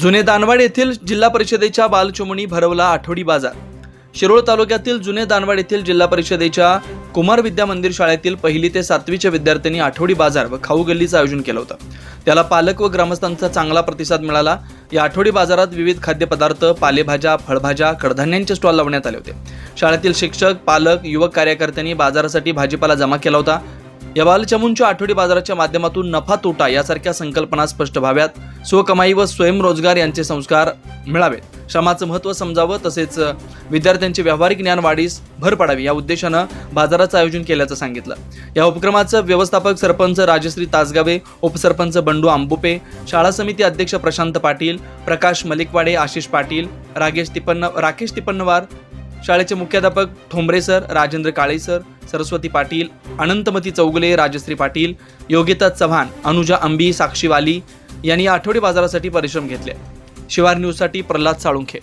जुने दानवाड येथील जिल्हा परिषदेच्या बालचुमणी भरवला आठवडी बाजार. शिरोळ तालुक्यातील जुने दानवाड येथील जिल्हा परिषदेच्या कुमार विद्या मंदिर शाळेतील पहिली ते सातवीच्या विद्यार्थ्यांनी आठवडी बाजार व खाऊ गल्लीचं आयोजन केलं होतं. त्याला पालक व ग्रामस्थांचा चांगला प्रतिसाद मिळाला. या आठवडी बाजारात विविध खाद्यपदार्थ पालेभाज्या फळभाज्या कडधान्यांचे स्टॉल लावण्यात आले होते. शाळेतील शिक्षक पालक युवक कार्यकर्त्यांनी बाजारासाठी भाजीपाला जमा केला होता. या बालचमूंच्या आठवडी बाजाराच्या माध्यमातून नफा तोटा यासारख्या संकल्पना स्पष्ट व्हाव्यात. स्वकमाई व स्वयंरोजगार यांचे संस्कार मिळावेत. श्रमाचं महत्त्व समजावं तसेच विद्यार्थ्यांचे व्यावहारिक ज्ञान वाढीस भर पडावी या उद्देशानं बाजाराचं आयोजन केल्याचं सांगितलं. या उपक्रमाचं व्यवस्थापक सरपंच राजश्री तासगावे उपसरपंच बंडू आंबुपे शाळा समिती अध्यक्ष प्रशांत पाटील प्रकाश मलिकवाडे आशिष पाटील रागेश तिपन्न राकेश तिपन्नवार शाळेचे मुख्याध्यापक ठोंबरे सर राजेंद्र काळे सर सरस्वती पाटील अनंतमती चौगुले राजश्री पाटील योगिता चव्हाण अनुजा अंबी साक्षीवाली यांनी या आठवडी बाजारासाठी परिश्रम घेतले. शिवार न्यूजसाठी प्रल्हाद साळुंखे.